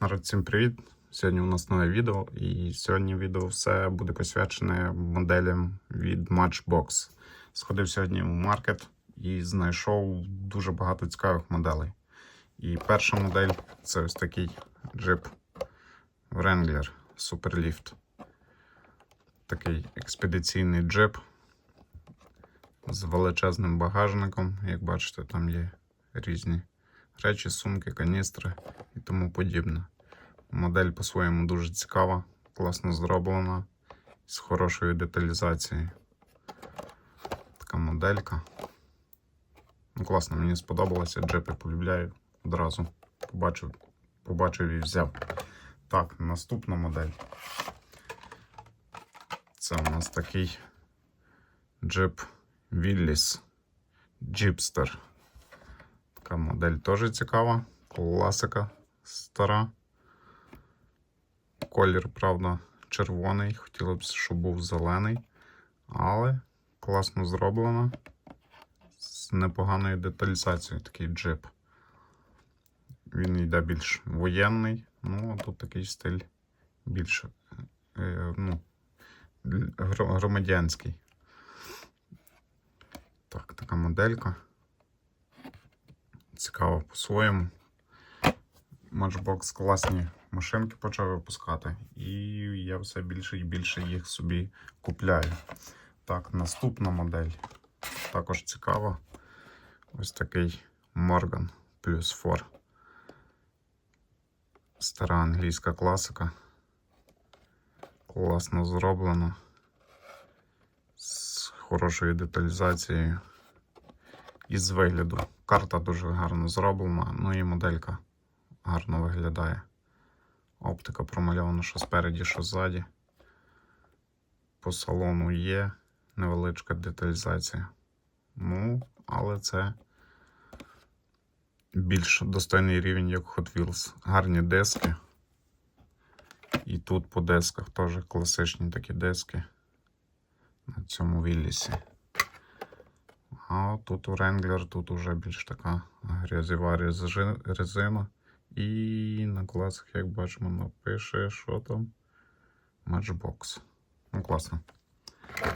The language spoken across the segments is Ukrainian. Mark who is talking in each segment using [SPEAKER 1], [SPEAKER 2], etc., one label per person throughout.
[SPEAKER 1] Народ, всім привіт! Сьогодні у нас нове відео, і сьогодні відео все буде посвячене моделям від Matchbox. Сходив сьогодні у маркет і знайшов дуже багато цікавих моделей. І перша модель це ось такий джип Wrangler Superlift. Такий експедиційний джип з величезним багажником. Як бачите, там є різні речі, сумки, каністри і тому подібне. Модель по-своєму дуже цікава, класно зроблена, з хорошою деталізацією. Така моделька. Ну, класно, мені сподобалося, джипи полюбляю. Одразу побачив, побачив і взяв. Так, наступна модель. Це у нас такий джип Willys Jeepster. Така модель теж цікава. Класика стара. Колір, правда, червоний. Хотілося б, щоб був зелений. Але класно зроблено. З непоганою деталізацією такий джип. Він йде більш воєнний. Ну, а тут такий стиль більш е, ну, громадянський. Так, така моделька. Цікаво по-своєму. Matchbox класні машинки почав випускати, і я все більше і більше їх собі купляю. Так, наступна модель. Також цікава. Ось такий Morgan плюс 4. Стара англійська класика. Класно зроблено. З хорошою деталізацією. І з вигляду. Карта дуже гарно зроблена, ну і моделька гарно виглядає. Оптика промальована, що спереді, що ззаді. По салону є невеличка деталізація. Ну, але це більш достойний рівень, як Hot Wheels. Гарні диски. І тут по дисках теж класичні такі диски на цьому Віллісі. А тут у Wrangler тут уже більш така грязєва резжи- резина. І на класах, як бачимо, напише, що там Matchbox. Ну, класно.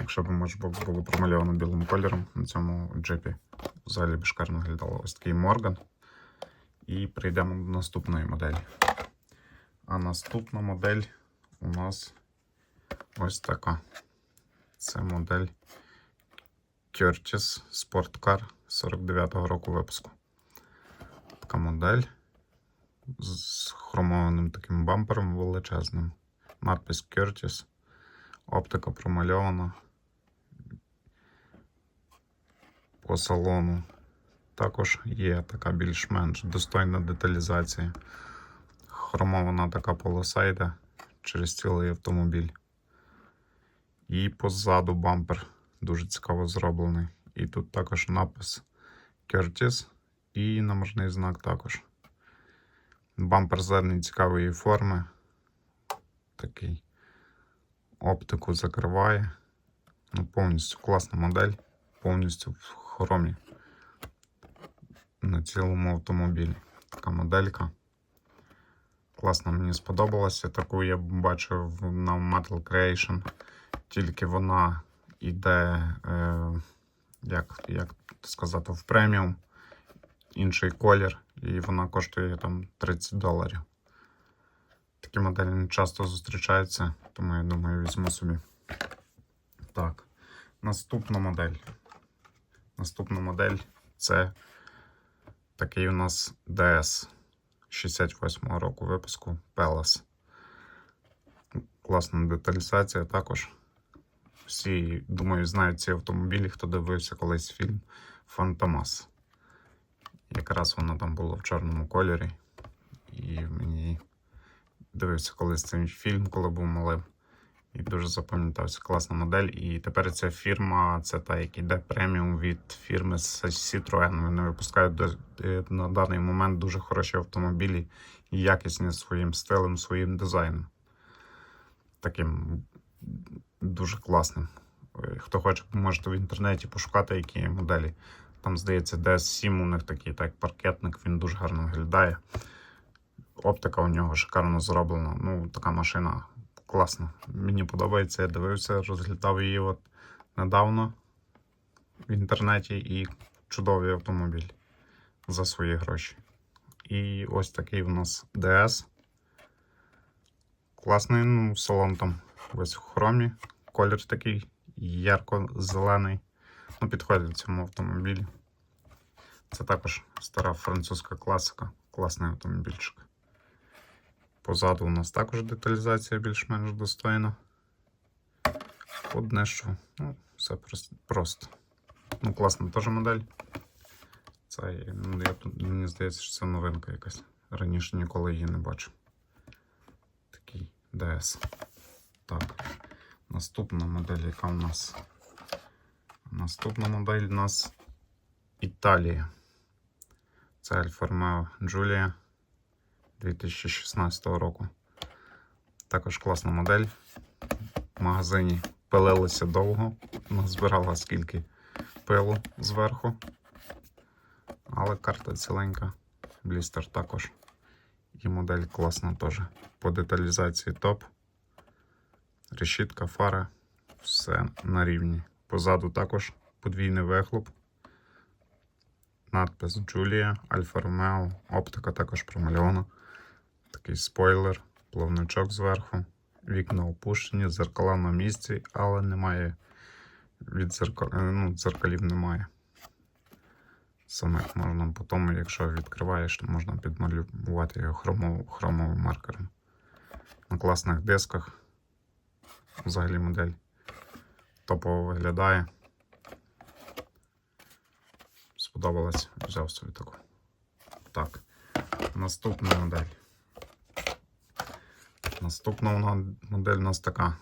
[SPEAKER 1] Якщо б Matchbox було промальовано білим кольором на цьому джипі, взагалі б шикарно виглядало ось такий Morgan. І прийдемо до наступної моделі. А наступна модель у нас ось така. Це модель Curtis Sport Car 49-го року випуску. Така модель з хромованим таким бампером величезним. Надпис Curtis. Оптика промальована. По салону також є така більш-менш достойна деталізація. Хромована така полоса йде через цілий автомобіль. І позаду бампер дуже цікаво зроблений. І тут також напис Curtis і номерний знак також. Бампер задньої цікавої форми. Такий оптику закриває. Ну, повністю класна модель, повністю в хромі на цілому автомобілі. Така моделька. Класно, мені сподобалося. Таку я бачив на Metal Creation. Тільки вона йде, е, як, як сказати, в преміум, інший колір, і вона коштує там 30 доларів. Такі моделі не часто зустрічаються, тому я думаю, візьму собі. Так, наступна модель. Наступна модель це такий у нас DS 68-го року випуску Palace. Класна деталізація також. Всі, думаю, знають ці автомобілі, хто дивився колись фільм Фантомас. Якраз воно там було в чорному кольорі. І мені дивився колись цей фільм, коли був малим. І дуже запам'ятався. Класна модель. І тепер ця фірма це та, яка йде преміум від фірми Citroën. Вони випускають е, на даний момент дуже хороші автомобілі і якісні своїм стилем, своїм дизайном. Таким дуже класним. Е, Хто хоче, можете в інтернеті пошукати, які моделі. Там, здається, DS7 у них такий, так, паркетник, він дуже гарно виглядає. Оптика у нього шикарно зроблена. Ну, така машина класна. Мені подобається. Я дивився, розглядав її от недавно в інтернеті і чудовий автомобіль за свої гроші. І ось такий в нас DS. Класний, ну, салон там весь в хромі. Колір такий ярко-зелений. Ну, підходить цьому автомобілі. Це також стара французька класика. Класний автомобільчик. Позаду у нас також деталізація більш-менш достойна. Одне що, ну, все просто. Ну, класна теж модель. Це, ну, я, мені здається, що це новинка якась. Раніше ніколи її не бачив. Такий DS. Так. Наступна модель, яка у нас? Наступна модель у нас Італія. Це Альфа Ромео Джулія 2016 року. Також класна модель. В магазині пилилися довго, назбирала скільки пилу зверху. Але карта ціленька. Блістер також. І модель класна теж. По деталізації топ. Решітка, фара. Все на рівні. Позаду також подвійний вихлоп. Надпис Джулія, Альфа Ромео. Оптика також промальована. Такий спойлер, плавничок зверху. Вікна опущені, зеркала на місці, але немає від зеркал... е, ну, дзеркалів немає. Самих можна потім, якщо відкриваєш, то можна підмалювати його хромов... хромовим маркером. На класних дисках. Взагалі модель топово виглядає. Сподобалось, взяв собі таку. Так, наступна модель. Наступна модель у нас така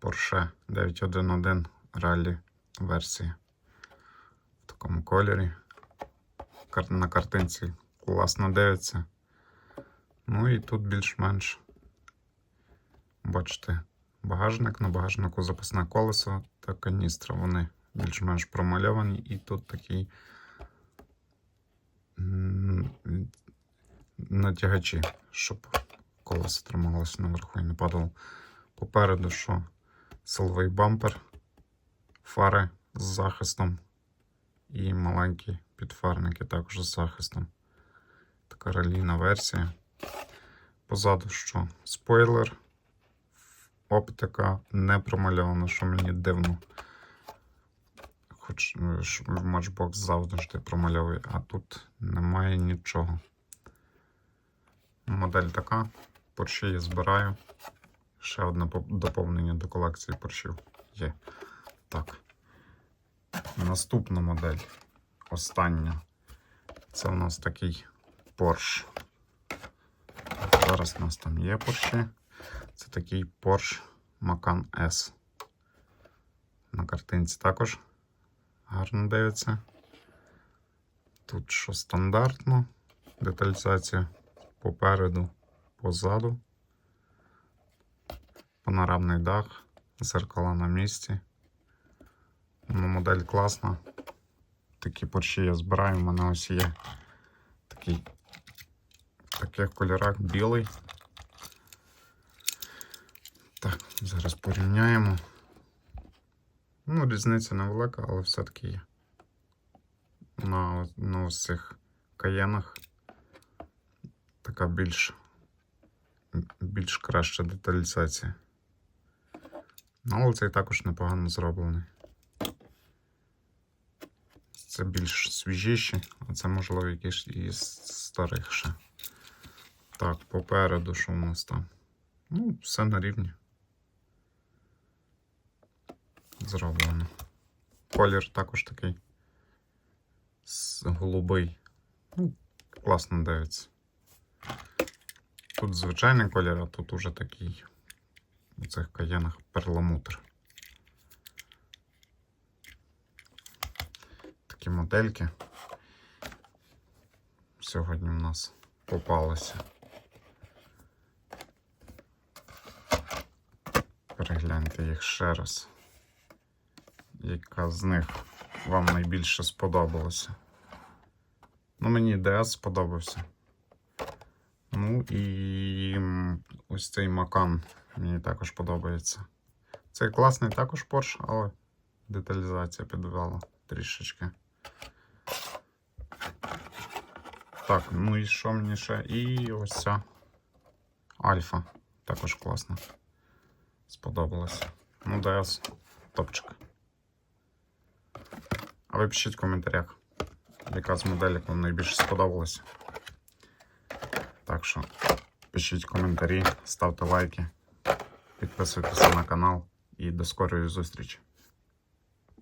[SPEAKER 1] Porsche 911 Rally версія. В такому кольорі. На картинці класно дивиться. Ну і тут більш-менш, бачите, багажник, на багажнику запасне колесо та каністра. Вони більш-менш промальовані. І тут такий натягачі, щоб колесо трималося наверху і не падало. Попереду, що силовий бампер, фари з захистом і маленькі підфарники також з захистом. Така ралійна версія. Позаду що спойлер, оптика не промальована, що мені дивно. Хоч е, в Matchbox завжди промальовує, а тут немає нічого. Модель така. Порші я збираю. Ще одне доповнення до колекції поршів є. Так. Наступна модель. Остання. Це у нас такий Porsche. Зараз у нас там є Porsche. Це такий Porsche Macan S. На картинці також гарно дивиться. Тут що стандартно, деталізація попереду, позаду. Панорамний дах, зеркала на місці. Ну, модель класна. Такі порші я збираю. У мене ось є такий в таких кольорах білий. Так, зараз порівняємо. Ну, різниця невелика, але все-таки є. На, на ось цих каєнах така більш, більш краща деталізація. Ну, але цей також непогано зроблений. Це більш свіжіші, а це, можливо, якісь із старих ще. Так, попереду, що у нас там? Ну, все на рівні. Зроблено. Колір також такий голубий. Ну, класно дивиться. Тут звичайний колір, а тут уже такий у цих каєнах перламутр. Такі модельки сьогодні в нас попалися. Перегляньте їх ще раз. Яка з них вам найбільше сподобалася? Ну, мені DS сподобався. Ну і ось цей Макан мені також подобається. Цей класний також Porsche, але деталізація підвела трішечки. Так, ну і що мені ще? І ось ця Альфа. Також класна. Сподобалась. Ну, ДС топчик. А ви пишіть в коментарях, яка з моделек вам найбільше сподобалася. Так що пишіть коментарі, ставте лайки, підписуйтесь на канал і до скорої зустрічі.